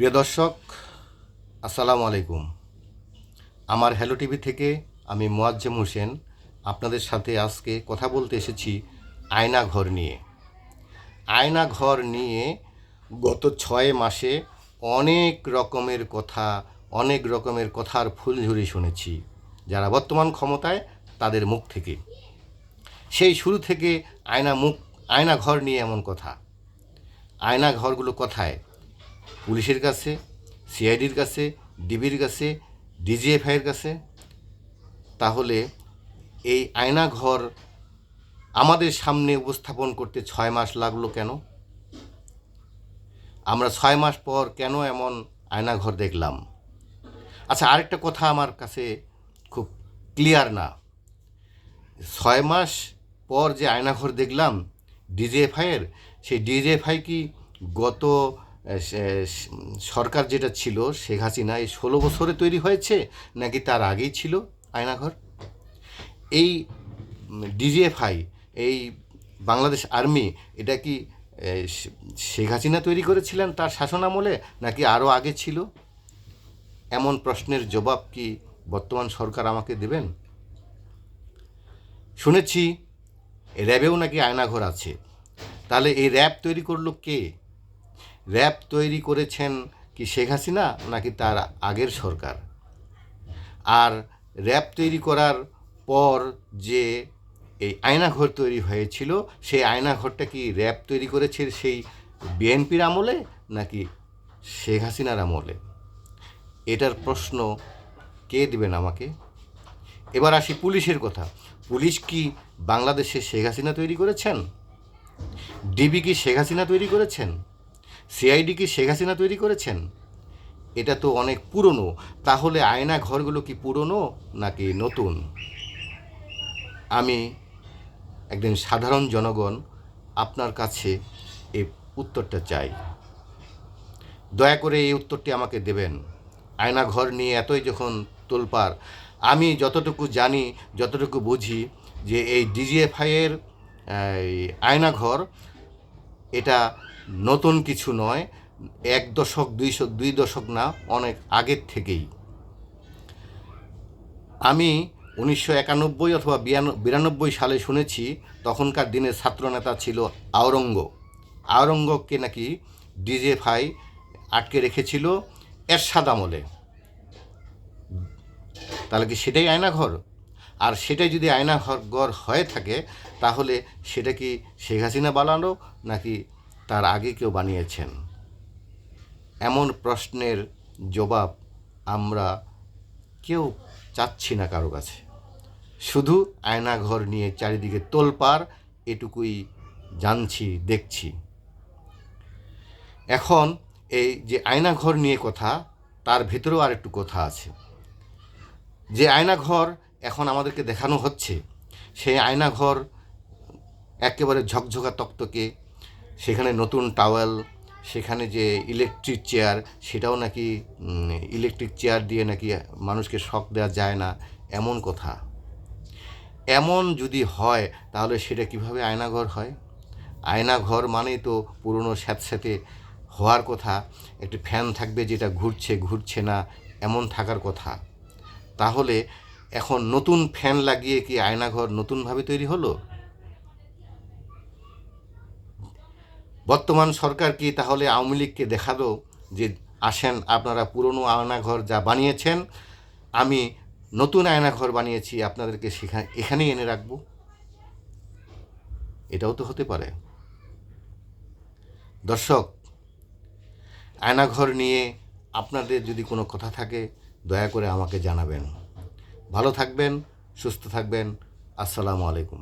প্রিয় দর্শক, আসসালামু আলাইকুম। আমার হ্যালো টিভি থেকে আমি মোয়াজ্জেম হোসেন আপনাদের সাথে আজকে কথা বলতে এসেছি আয়না ঘর নিয়ে। আয়না ঘর নিয়ে গত ছয় মাসে অনেক রকমের কথা, অনেক রকমের কথার ফুলঝুরি শুনেছি, যারা বর্তমান ক্ষমতায় তাদের মুখ থেকে। সেই শুরু থেকে আয়না মুখ, আয়না ঘর নিয়ে এমন কথা। আয়না ঘরগুলো কোথায়? পুলিশের কাছে, সিআইডির কাছে, ডিবির কাছে, ডিজিএফআইয়ের কাছে। তাহলে এই আয়না ঘর আমাদের সামনে উপস্থাপন করতে ছয় মাস লাগল কেন? আমরা ছয় মাস পর কেন এমন আয়না ঘর দেখলাম? আচ্ছা আরেকটা কথা আমার কাছে খুব ক্লিয়ার না। ছয় মাস পর যে আয়নাঘর দেখলাম, ডিজিএফআইয়ের, সেই ডিজিএফআই কি গত সরকার যেটা ছিল, শেখ হাসিনা এই ষোলো বছরে তৈরি হয়েছে নাকি তার আগেই ছিল আয়নাঘর? এই ডিজিএফআই, এই বাংলাদেশ আর্মি, এটা কি শেখ হাসিনা তৈরি করেছিলেন তার শাসনামলে নাকি আরও আগে ছিল? এমন প্রশ্নের জবাব কি বর্তমান সরকার আমাকে দেবেন? শুনেছি র্যাবেও নাকি আয়নাঘর আছে। তাহলে এই র্যাব তৈরি করল কে? র্যাব তৈরি করেছেন কি শেখ হাসিনা নাকি তার আগের সরকার? আর র্যাব তৈরি করার পর যে এই আয়নাঘর তৈরি হয়েছিল, সেই আয়নাঘরটা কি র্যাব তৈরি করেছে সেই বিএনপির আমলে নাকি শেখ হাসিনার আমলে? এটার প্রশ্ন কে দেবেন আমাকে? এবার আসি পুলিশের কথা। পুলিশ কি বাংলাদেশে শেখ হাসিনা তৈরি করেছেন? ডিবি কি শেখ হাসিনা তৈরি করেছেন? সিআইডি কি শেখ হাসিনা তৈরি করেছেন? এটা তো অনেক পুরনো। তাহলে আয়না ঘরগুলো কি পুরনো নাকি নতুন? আমি একজন সাধারণ জনগণ আপনার কাছে এই উত্তরটা চাই। দয়া করে এই উত্তরটি আমাকে দেবেন। আয়না ঘর নিয়ে এতই যখন তোলপার আমি যতটুকু জানি, যতটুকু বুঝি যে এই ডিজিএফআইয়ের আয়না ঘর, এটা নতুন কিছু নয়, এক দশক দুইশো দুই দশক না, অনেক আগের থেকেই। আমি উনিশশো একানব্বই অথবা বিরানব্বই সালে শুনেছি, তখনকার দিনের ছাত্রনেতা ছিল আওরঙ্গ। আওরঙ্গকে নাকি ডিজেফাই আটকে রেখেছিল এরশাদ আমলে। তাহলে কি সেটাই আয়নাঘর? আর সেটাই যদি আয়নাঘর ঘর হয়ে থাকে, তাহলে সেটা কি শেখ হাসিনা বানানো নাকি তার আগে কেউ বানিয়েছেন? এমন প্রশ্নের জবাব আমরা কেউ চাচ্ছি না কারও কাছে। শুধু আয়নাঘর নিয়ে চারিদিকে তোলপাড় এটুকুই জানছি, দেখছি। এখন এই যে আয়নাঘর নিয়ে কথা, তার ভেতরেও আর একটু কথা আছে। যে আয়নাঘর এখন আমাদেরকে দেখানো হচ্ছে, সেই আয়নাঘর একেবারে ঝকঝকা তক্তকে সেখানে নতুন টাওয়েল, সেখানে যে ইলেকট্রিক চেয়ার সেটাও নাকি ইলেকট্রিক চেয়ার দিয়ে নাকি মানুষকে শক দেওয়া যায় না, এমন কথা। এমন যদি হয়, তাহলে সেটা কীভাবে আয়নাঘর হয়? আয়নাঘর মানেই তো পুরনো স্যাঁতস্যাঁতে হওয়ার কথা, একটি ফ্যান থাকবে যেটা ঘুরছে ঘুরছে না, এমন থাকার কথা। তাহলে এখন নতুন ফ্যান লাগিয়ে কি আয়নাঘর নতুনভাবে তৈরি হলো? বর্তমান সরকার কি তাহলে আওয়ামী লীগকে দেখাল যে, আসেন আপনারা পুরনো আয়নাঘর যা বানিয়েছেন, আমি নতুন আয়নাঘর বানিয়েছি, আপনাদেরকে সেখানে, এখানেই এনে রাখব? এটাও তো হতে পারে। দর্শক, আয়নাঘর নিয়ে আপনাদের যদি কোনো কথা থাকে, দয়া করে আমাকে জানাবেন। ভালো থাকবেন, সুস্থ থাকবেন। আসসালামু আলাইকুম।